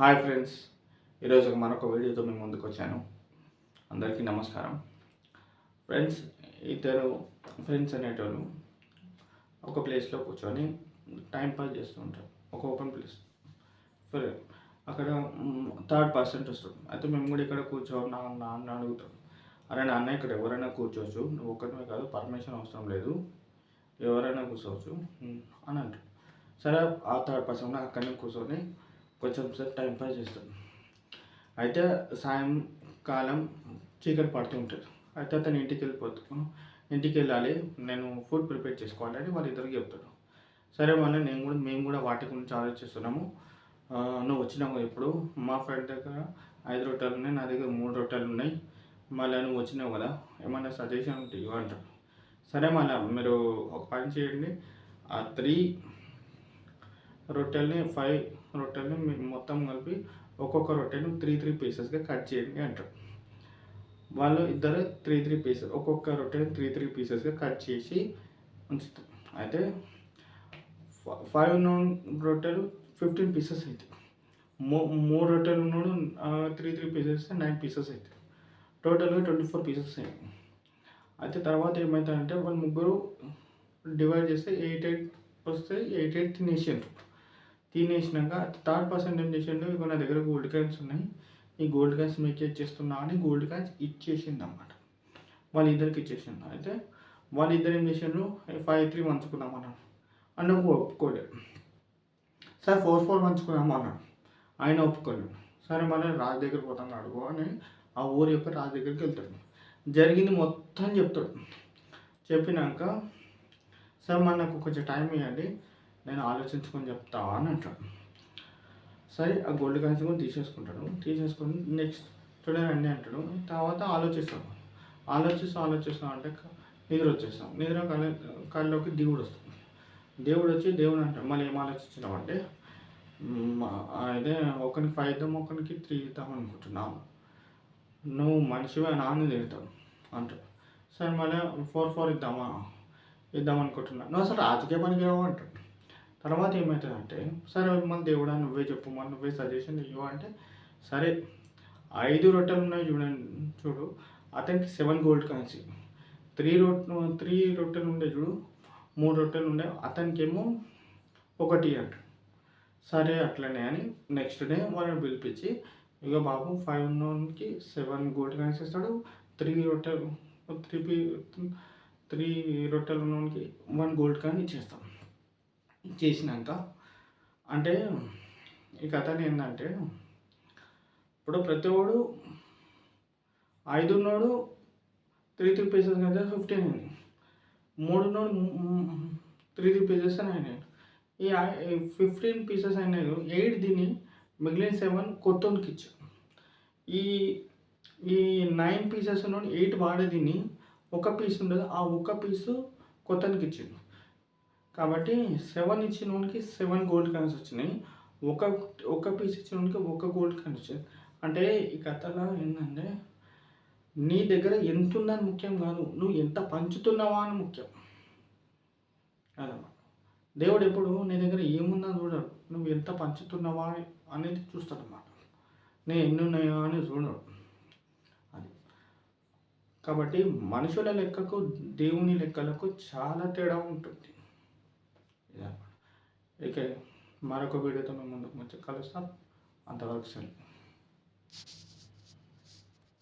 Hi friends. ఈరోజు మరొక వీడియోతో మేము ముందుకు వచ్చాను. అందరికీ నమస్కారం. ఫ్రెండ్స్ ఇద్దరు ఫ్రెండ్స్ అనేటోళ్ళు ఒక ప్లేస్లో కూర్చొని టైం పాస్ చేస్తూ ఉంటారు. ఒక ఓపెన్ ప్లేస్. సరే అక్కడ థర్డ్ పర్సెంట్ వస్తుంది. అయితే మేము కూడా ఇక్కడ కూర్చోన్నా అన్న అడుగుతాం. అరే నాన్న ఇక్కడ ఎవరైనా కూర్చోవచ్చు. నువ్వు ఒక్కటమే కాదు పర్మిషన్ అవసరం లేదు. ఎవరైనా కూర్చోవచ్చు. అని అంటారు. సరే ఆ థర్డ్ పర్సన్ అక్కడనే కూర్చొని కొంచెం సేపు టైం పాస్ చేస్తాం. అయితే సాయంకాలం చీకటి పడుతూ ఉంటుంది. అయితే అతను ఇంటికి వెళ్ళిపోతాను ఇంటికి వెళ్ళాలి. నేను ఫుడ్ ప్రిపేర్ చేసుకోవాలని వాళ్ళిద్దరికి చెప్తాడు. సరే మళ్ళీ నేను కూడా మేము కూడా వాటి గురించి ఆలోచిస్తున్నాము. నువ్వు వచ్చినావు ఇప్పుడు. మా ఫ్రెండ్ దగ్గర ఐదు రొట్టెలు ఉన్నాయి నా దగ్గర మూడు రొట్టెలు ఉన్నాయి. మళ్ళీ నువ్వు వచ్చినావు కదా ఏమైనా సజెషన్ ఉంటే ఇవ్వు సరే మళ్ళీ మీరు ఒక పని చేయండి. ఆ త్రీ రొట్టెల్ని ఫైవ్ రొట్టెల్ని మొత్తం కలిపి ఒక్కొక్క రొట్టెను త్రీ త్రీ పీసెస్గా కట్ చేయండి అంటారు. వాళ్ళు ఇద్దరు త్రీ త్రీ పీసెస్ ఒక్కొక్క రొట్టెని త్రీ త్రీ పీసెస్గా కట్ చేసి ఉంచుతాం అయితే ఫైవ్ రొట్టెలు ఫిఫ్టీన్ పీసెస్ అవుతాయి మూ మూడు రొట్టెలు ఉన్నాడు three three pieces nine pieces అవుతాయి టోటల్గా ట్వంటీ ఫోర్ పీసెస్ అయ్యాయి. అయితే తర్వాత ఏమవుతుందంటే వాళ్ళు ముగ్గురు డివైడ్ చేస్తే ఎయిట్ ఎయిట్ వస్తే ఎయిట్ ఎయిట్ తినేసిండ్రు తినేసినాక థర్డ్ పర్సన్ ఏం చేసిండు ఇక నా దగ్గర గోల్డ్ కాయిన్స్ ఉన్నాయి. ఈ గోల్డ్ కాయిన్స్ మీకు ఇచ్చేస్తున్నా అని గోల్డ్ కాయిన్స్ ఇచ్చేసింది అనమాట వాళ్ళిద్దరికి ఇచ్చేసిండు అయితే వాళ్ళిద్దరు ఏం చేసిండ్రు? ఫైవ్ త్రీ పంచుకున్నాం అన్నాడు. అండ్ ఒప్పుకోలేదు సార్ ఫోర్ ఫోర్ పంచుకుందాం అన్నాడు. ఆయన ఒప్పుకోలేడు సరే మళ్ళీ రాజు దగ్గర పోతాను అడుగు అని ఆ ఊరి యొక్క రాజు దగ్గరికి వెళ్తాడు. జరిగింది మొత్తం చెప్తాడు. చెప్పినాక సార్ మరి నాకు కొంచెం టైం ఇవ్వండి నేను ఆలోచించుకొని చెప్తా అని అంటాడు. సరే ఆ గోల్డ్ కాయిన్స్ కూడా తీసేసుకుంటాడు. తీసేసుకొని నెక్స్ట్ చూడండి అంటాడు. తర్వాత ఆలోచిస్తాడు ఆలోచిస్తూ ఆలోచిస్తాం అంటే నిద్ర వచ్చేస్తాం. నిద్ర కళ్ళ కళ్ళలోకి దేవుడు వస్తాం దేవుడు వచ్చి దేవుడు అంటాడు. మళ్ళీ ఏం ఆలోచించినావు అంటే అయితే ఒకరికి ఫైవ్ ఇద్దాం ఒకరికి త్రీ ఇద్దాం అనుకుంటున్నావు నువ్వు మనిషివే నాన్న తిడతావు అంటాడు. సరే మళ్ళీ ఫోర్ ఫోర్ ఇద్దామా? ఇద్దాం అనుకుంటున్నా. నువ్వు అసలు రాజకీయ పనికి రావు అంటాడు. తర్వాత ఏమవుతుందంటే సరే మన దేవుడా నువ్వే చెప్పు మన నువ్వే సజెషన్ ఇవ్వు అంటే సరే ఐదు రొట్టెలు ఉన్నాయి చూడండి చూడు అతనికి సెవెన్ గోల్డ్ కాయిన్స్ త్రీ రొట్టె త్రీ రొట్టెలు ఉండే చూడు మూడు రొట్టెలు ఉండే ఏమో ఒకటి అంట. సరే అట్లనే అని నెక్స్ట్ డే వాళ్ళని పిలిపించి ఇక బాబు ఫైవ్ ఉన్నోనికి సెవెన్ గోల్డ్ కాయిన్స్ ఇస్తాడు త్రీ రొట్టెలు త్రీ త్రీ రొట్టెలు ఉన్నోనికి వన్ గోల్డ్ కాయిన్ ఇచ్చేస్తాం. చేసినాక అంటే ఈ కథ ఏంటంటే ఇప్పుడు ప్రతి ఒడు ఐదు త్రీ త్రీ పీసెస్ కదా ఫిఫ్టీన్ అయింది మూడు నోడు త్రీ త్రీ పీసెస్ అని అయినాయి. ఈ ఫిఫ్టీన్ పీసెస్ అయినాయి. ఎయిట్ దీన్ని మిగిలిన సెవెన్ కొత్తోనికి ఇచ్చాం ఈ ఈ నైన్ పీసెస్ ఉన్న ఎయిట్ వాడే దీన్ని ఒక పీస్ ఉండదు. ఆ ఒక పీసు కొత్తనికి ఇచ్చింది కాబట్టి సెవెన్ ఇచ్చిన వానికి సెవెన్ గోల్డ్ కాయిన్స్ వచ్చినాయి. ఒక ఒక పీస్ ఇచ్చిన వానికి ఒక గోల్డ్ కాయిన్ వచ్చింది అంటే ఈ కథలో ఏంటంటే నీ దగ్గర ఎంత ఉందని ముఖ్యం కాదు నువ్వు ఎంత పంచుతున్నావా అని ముఖ్యం. అదన్నమాట దేవుడు ఎప్పుడు నీ దగ్గర ఏముందని చూడడు నువ్వు ఎంత పంచుతున్నావా అనేది చూస్తాడు అన్నమాట నేను ఎన్ని అని చూడడు. అది. కాబట్టి మనుషుల లెక్కకు దేవుని లెక్కలకు చాలా తేడా ఉంటుంది. ఇక మరొక వీడియోతో మేము ముందుకు మంచిగా కలుస్తాం. అంతవరకు సెలవు.